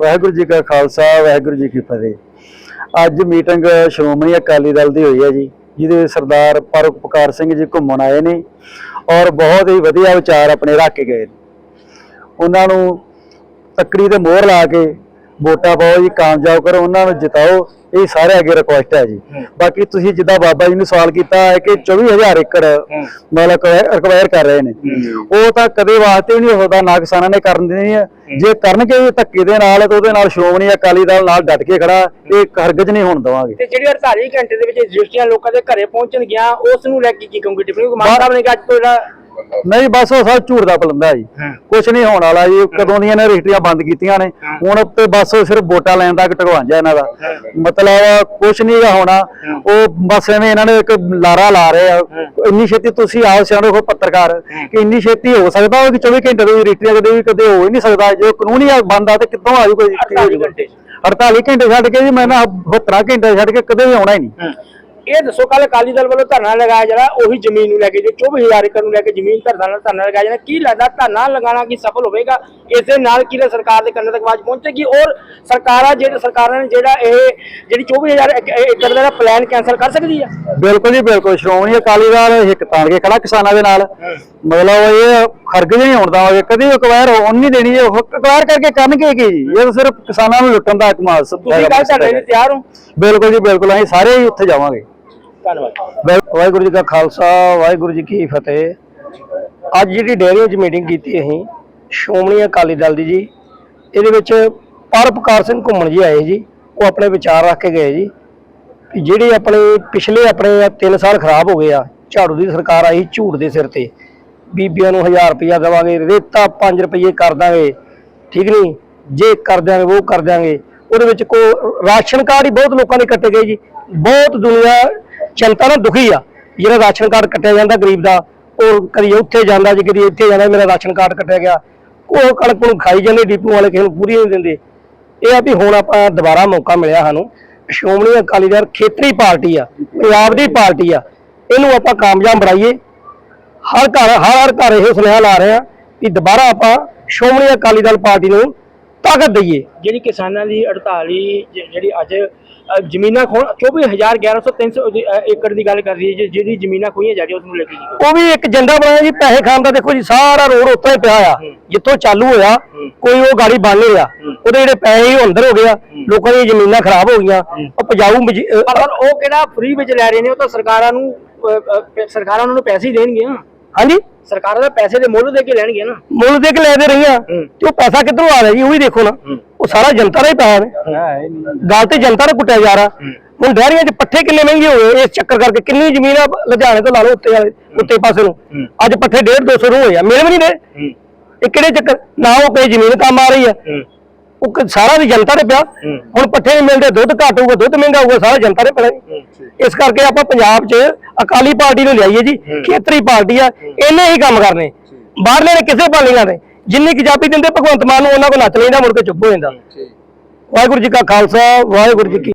ਵਾਹਿਗੁਰੂ ਜੀ ਕਾ ਖਾਲਸਾ, ਵਾਹਿਗੁਰੂ ਜੀ ਕੀ ਫਤਿਹ। ਅੱਜ ਮੀਟਿੰਗ ਸ਼੍ਰੋਮਣੀ ਅਕਾਲੀ ਦਲ ਦੀ ਹੋਈ ਹੈ ਜੀ, ਜਿਹਦੇ ਸਰਦਾਰ ਪਰਉਪਕਾਰ ਸਿੰਘ ਜੀ ਘੁੰਮਣ ਆਏ ਨੇ ਔਰ ਬਹੁਤ ਹੀ ਵਧੀਆ ਵਿਚਾਰ ਆਪਣੇ ਰੱਖ ਕੇ ਗਏ ਨੇ। ਉਹਨਾਂ ਨੂੰ ਤੱਕੜੀ ਤੇ ਮੋਹਰ ਲਾ ਕੇ ਵੋਟਾਂ ਪਾਓ ਜੀ ਕਾਮਯਾਬ ਕਰੋ ਉਹਨਾਂ ਨੂੰ ਜਿਤਾਓ ਇਹ ਸਾਰੇ ਅੱਗੇ ਰਿਕੁਐਸਟ ਹੈ ਜੀ। ਬਾਕੀ ਤੁਸੀਂ ਜਿੱਦਾਂ ਬਾਬਾ ਜੀ ਨੂੰ ਸਵਾਲ ਕੀਤਾ ਹੈ ਕਿ 24000 ਏਕੜ ਮਤਲਬ ਰਿਕਵਾਇਰ ਕਰ ਰਹੇ ਨੇ। ਉਹ ਤਾਂ ਕਦੇ ਵਾਸਤੇ ਨਹੀਂ ਹੋ ਸਕਦਾ ਨਾ ਕਿਸਾਨਾਂ ਨੇ ਕਰਨ ਦੇਣੀ ਹੈ। ਜੇ ਕਰਨਗੇ ਧੱਕੇ ਦੇ ਨਾਲ ਤਾਂ ਉਹਦੇ ਨਾਲ ਸ਼੍ਰੋਮਣੀ ਅਕਾਲੀ ਦਲ ਨਾਲ ਡਟ ਕੇ ਖੜਾ ਇਹ ਹਰਗਜ ਨਹੀਂ ਹੋਣ ਦੇਵਾਂਗੇ। ਤੇ ਜਿਹੜੀ 48 ਘੰਟੇ ਦੇ ਵਿੱਚ ਰਜਿਸਟਰੀਆਂ ਲੋਕਾਂ ਦੇ ਘਰੇ ਪਹੁੰਚਣ ਗਿਆ ਉਸ ਨੂੰ ਲੈ ਕੇ ਕੀ ਕਹੋਗੇ? ਟਿੱਪਣੀ ਕੁਮਾਰ ਸਾਹਿਬ ਨੇ ਕਿਹਾ ਅੱਜ ਤੋਂ ਜਿਹੜਾ ਨਹੀਂ ਬਸ ਉਹ ਸਭ ਝੂਠ ਦਾ ਪਲੰਦਾ ਜੀ। ਕੁਝ ਨਹੀਂ ਹੋਣ ਵਾਲਾ ਜੀ ਕਦੋਂ ਦੀਆਂ ਨੇ ਰਜਿਸਟਰੀਆਂ ਬੰਦ ਕੀਤੀਆਂ ਨੇ ਹੁਣ ਤੇ ਬਸ ਸਿਰਫ ਵੋਟਾਂ ਲੈਣ ਤੱਕ ਟਕਵਾਂਜਾ ਇਹਨਾਂ ਦਾ। ਮਤਲਬ ਕੁਝ ਨਹੀਂ ਹੋਣਾ ਉਹ ਬਸ ਐਵੇਂ ਇਹਨਾਂ ਨੇ ਇੱਕ ਲਾਰਾ ਲਾ ਰਹੇ ਆ। ਇੰਨੀ ਛੇਤੀ ਤੁਸੀਂ ਆਓ ਸਿਆਣੋ ਹੋ ਪੱਤਰਕਾਰ ਕਿ ਇੰਨੀ ਛੇਤੀ ਹੋ ਸਕਦਾ ਉਹ ਕਿ 24 ਘੰਟੇ ਦੀ ਰਜਿਸਟਰੀਆਂ ਕਦੇ ਵੀ ਕਦੇ ਹੋ ਹੀ ਨਹੀਂ ਸਕਦਾ। ਜੇ ਕਾਨੂੰਨੀ ਬੰਦ ਆ ਤੇ ਕਿੱਥੋਂ ਆ ਜੂ ਕੋਈ 48 ਘੰਟੇ। 48 ਘੰਟੇ ਛੱਡ ਕੇ ਜੀ ਮੈਂ ਨਾ 72 ਘੰਟੇ ਛੱਡ ਕੇ ਕਦੇ ਵੀ ਆਉਣਾ ਹੀ ਨਹੀਂ। ਇਹ ਦੱਸੋ ਕੱਲ ਅਕਾਲੀ ਦਲ ਵੱਲੋਂ ਧਰਨਾ ਲਗਾਇਆ ਜਿਹੜਾ ਉਹੀ ਜ਼ਮੀਨ ਨੂੰ ਲੈ ਕੇ ਜੋ 24000 ਏਕੜ ਨੂੰ ਲੈ ਕੇ ਜ਼ਮੀਨ ਧਰਨਾ ਨਾਲ ਧਰਨਾ ਲਗਾਇਆ ਜਾਣਾ। ਕੀ ਲੱਗਦਾ ਧਰਨਾ ਲਗਾਉਣਾ ਕੀ ਸਫਲ ਹੋਵੇਗਾ? ਇਸ ਦੇ ਨਾਲ ਕੀ ਸਰਕਾਰ ਦੇ ਕੰਨ ਤੱਕ ਆਵਾਜ਼ ਪਹੁੰਚੇਗੀ? ਔਰ ਸਰਕਾਰਾਂ ਜਿਹੜੇ ਸਰਕਾਰਾਂ ਨੇ ਜਿਹੜਾ ਇਹ ਜਿਹੜੀ 24000 ਏਕ- ਏਕੜ ਦਾ ਪਲਾਨ ਕੈਨਸਲ ਕਰ ਸਕਦੀ ਆ? ਬਿਲਕੁਲ ਜੀ ਬਿਲਕੁਲ। ਸ਼੍ਰੋਮਣੀ ਅਕਾਲੀ ਦਲ ਹਿੱਕ ਤਾਣ ਕੇ ਖੜਾ ਕਿਸਾਨਾਂ ਦੇ ਨਾਲ। ਮਤਲਬ ਇਹ ਖਰਗਜ ਨਹੀਂ ਹੋਣ ਦੇਵਾਂਗੇ ਕਦੀ ਅਕਵਾਇਰ ਹੋਣ ਨਹੀਂ ਦੇਣੀ ਇਹ ਅਕਵਾਇਰ ਕਰਕੇ ਕਰਨਗੇ ਕੀ ਜੀ? ਇਹ ਸਿਰਫ ਕਿਸਾਨਾਂ ਨੂੰ ਲੁੱਟਣ ਦਾ ਇੱਕ ਮਾਸ ਤੁਸੀਂ ਕੱਲ ਲਈ ਤਿਆਰ ਹੋ? ਬਿਲਕੁਲ ਜੀ ਬਿਲਕੁਲ। ਅਸੀਂ ਸਾਰੇ ਹੀ ਉੱਥੇ ਜਾਵਾਂਗੇ। ਧੰਨਵਾਦ। ਬਿਲ- ਵਾਹਿਗੁਰੂ ਜੀ ਕਾ ਖਾਲਸਾ, ਵਾਹਿਗੁਰੂ ਜੀ ਕੀ ਫਤਿਹ। ਅੱਜ ਜਿਹੜੀ ਡੇਅਰੀ 'ਚ ਮੀਟਿੰਗ ਕੀਤੀ ਅਸੀਂ, ਸ਼੍ਰੋਮਣੀ ਅਕਾਲੀ ਦਲ ਦੀ ਜੀ, ਇਹਦੇ ਵਿੱਚ ਪਰਪਕਾਰ ਸਿੰਘ ਘੁੰਮਣ ਜੀ ਆਏ ਜੀ, ਉਹ ਆਪਣੇ ਵਿਚਾਰ ਰੱਖ ਕੇ ਗਏ ਜੀ। ਕਿ ਜਿਹੜੇ ਆਪਣੇ ਪਿਛਲੇ ਆਪਣੇ 3 ਸਾਲ ਖਰਾਬ ਹੋ ਗਏ ਆ, ਝਾੜੂ ਦੀ ਸਰਕਾਰ ਆਈ ਝੂਠ ਦੇ ਸਿਰ ਤੇ। ਬੀਬੀਆਂ ਨੂੰ 1000 ਰੁਪਇਆ ਦੇਵਾਂਗੇ, ਰੇਤਾ 5 ਰੁਪਏ ਕਰ ਦਾਂਗੇ, ਠੀਕ ਨਹੀਂ? ਜੇ ਕਰ ਦਿਆਂਗੇ ਉਹ ਕਰ ਦਿਆਂਗੇ। ਉਹਦੇ ਵਿੱਚ ਕੋ ਰਾਸ਼ਨ ਕਾਰਡ ਹੀ ਬਹੁਤ ਲੋਕਾਂ ਨੇ ਕੱਟੇ ਗਏ ਜੀ। ਬਹੁਤ ਦੁਨੀਆ ਜਨਤਾ ਨਾਲ ਦੁਖੀ ਆ। ਜਿਹੜਾ ਰਾਸ਼ਨ ਕਾਰਡ ਕੱਟਿਆ ਜਾਂਦਾ ਗਰੀਬ ਦਾ, ਉਹ ਕਦੀ ਉੱਥੇ ਜਾਂਦਾ, ਜੀ ਕਦੀ ਇੱਥੇ ਜਾਂਦਾ, ਮੇਰਾ ਰਾਸ਼ਨ ਕਾਰਡ ਕੱਟਿਆ ਗਿਆ। ਉਹ ਕਣਕ ਨੂੰ ਖਾਈ ਜਾਂਦੇ, ਡੀਪੂ ਵਾਲੇ ਕਿਸੇ ਨੂੰ ਪੂਰੀ ਨਹੀਂ ਦਿੰਦੇ। ਇਹ ਆ ਵੀ ਹੁਣ ਆਪਾਂ ਦੁਬਾਰਾ ਮੌਕਾ ਮਿਲਿਆ ਸਾਨੂੰ। ਸ਼੍ਰੋਮਣੀ ਅਕਾਲੀ ਦਲ ਖੇਤਰੀ ਪਾਰਟੀ ਆ, ਪੰਜਾਬ ਦੀ ਪਾਰਟੀ ਆ। ਇਹਨੂੰ ਆਪਾਂ ਕਾਮਯਾਬ ਬਣਾਈਏ। ਹਰ ਘਰ, ਹਰ ਹਰ ਘਰ ਇਹ ਸੁਨੇਹਾ ਲਾ ਰਹੇ ਆ ਕਿ ਦੁਬਾਰਾ ਆਪਾਂ ਸ਼੍ਰੋਮਣੀ ਅਕਾਲੀ ਦਲ ਪਾਰਟੀ ਨੂੰ ਤਾਕਤ ਦਈਏ। ਜਿਹੜੀ ਕਿਸਾਨਾਂ ਦੀ 48 ਜ- ਜਿਹੜੀ ਅੱਜ ਜ਼ਮੀਨਾਂ ਖੋਣ 24113 ਏਕੜ ਦੀ ਗੱਲ ਕਰ ਰਹੀ ਹੈ ਜਿਹੜੀ ਜ਼ਮੀਨਾਂ ਖੋਈਆਂ ਜਾ ਰਹੀਆਂ ਉਸ ਨੂੰ ਲੈ ਕੇ ਜੀ। ਉਹ ਵੀ ਇੱਕ ਏਜੰਡਾ ਬਣਾਇਆ ਜੀ ਪੈਸੇ ਖਾਣ ਦਾ ਦੇਖੋ ਜੀ ਸਾਰਾ ਰੋਡ ਉੱਤੇ ਹੀ ਪਿਆ ਆ। ਜਿੱਥੋਂ ਚਾਲੂ ਹੋਇਆ ਕੋਈ ਉਹ ਗਾੜੀ ਬਣ ਨਹੀਂ ਰਿਹਾ। ਉਹਦੇ ਜਿਹੜੇ ਪੈਸੇ ਉਹ ਅੰਦਰ ਹੋ ਗਿਆ ਲੋਕਾਂ ਦੀਆਂ ਜ਼ਮੀਨਾਂ ਖਰਾਬ ਹੋ ਗਈਆਂ। ਉਹ ਪਜਾਊ ਪਰ ਉਹ ਕਿਹੜਾ ਫ੍ਰੀ ਵਿੱਚ ਲੈ ਰਹੇ ਨੇ ਉਹ ਤਾਂ ਸਰਕਾਰਾਂ ਨੂੰ ਸਰਕਾਰਾਂ ਉਹਨਾਂ ਨੂੰ ਪੈਸੇ ਹੀ ਦੇਣਗੀਆਂ। ਹਾਂਜੀ। ਸਰਕਾਰਾਂ ਦਾ ਪੈਸੇ ਦੇ ਮੁੱਲ ਦੇ ਕੇ ਲੈਣਗੇ ਨਾ। ਮੁੱਲ ਦੇ ਕੇ ਲੈ ਦੇ ਰਹੀਆਂ। ਤੇ ਉਹ ਪੈਸਾ ਕਿੱਧਰੋਂ ਆ ਰਿਹਾ ਜੀ ਉਹ ਵੀ ਦੇਖੋ ਨਾ। ਉਹ ਸਾਰਾ ਜਨਤਾ ਦਾ ਹੀ ਪੈਸਾ ਨੇ। ਗੱਲ ਤੇ ਜਨਤਾ ਨੂੰ ਕੁੱਟਿਆ ਜਾ ਰਿਹਾ। ਹੁਣ ਡੈਰੀਆਂ 'ਚ ਪੱਠੇ ਕਿੰਨੇ ਮਹਿੰਗੇ ਹੋ ਗਏ ਇਸ ਚੱਕਰ ਕਰਕੇ ਕਿੰਨੀ ਜ਼ਮੀਨ ਆ ਲੁਧਿਆਣੇ ਤੋਂ ਲਾ ਲਓ ਉੱਤੇ ਵਾਲੇ ਉੱਤੇ ਪਾਸੇ ਨੂੰ। ਅੱਜ ਪੱਠੇ 1.5 200 ਨੂੰ ਹੋਏ ਆ ਮੇਰੇ ਵੀ ਨਹੀਂ ਰਹੇ। ਇਹ ਕਿਹੜੇ ਚੱਕਰ? ਨਾ ਉਹ ਕੋਈ ਜ਼ਮੀਨ ਕੰਮ ਆ ਰਹੀ ਆ। ਉਹ ਕ- ਸਾਰਾ ਦੀ ਜਨਤਾ ਨੇ ਪਿਆ। ਹੁਣ ਪੱਠੇ ਨਹੀਂ ਮਿਲਦੇ ਦੁੱਧ ਘੱਟ ਹੋਊਗਾ ਦੁੱਧ ਮਹਿੰਗਾ ਹੋਊਗਾ ਸਾਰਾ ਜਨਤਾ ਨੇ ਜੀ। ਇਸ ਕਰਕੇ ਆਪਾਂ ਪੰਜਾਬ 'ਚ ਅਕਾਲੀ ਪਾਰਟੀ ਨੂੰ ਲਿਆਈਏ ਜੀ ਖੇਤਰੀ ਪਾਰਟੀ ਆ ਇਹਨੇ ਹੀ ਕੰਮ ਕਰਨੇ। ਬਾਹਰਲੇ ਨੇ ਕਿਸੇ ਪਾਲ ਨਹੀਂ ਕਰਨੇ ਜਿੰਨੀ ਕਿਜਾਬੀ ਦਿੰਦੇ ਭਗਵੰਤ ਮਾਨ ਨੂੰ ਉਹਨਾਂ ਕੋਲ ਨੱਚ ਲੈਂਦਾ ਮੁੜ ਕੇ ਚੁੱਪ ਹੋ ਜਾਂਦਾ। ਵਾਹਿਗੁਰੂ ਜੀ ਕਾ ਖਾਲਸਾ ਵਾਹਿਗੁਰੂ ਜੀ ਕੀ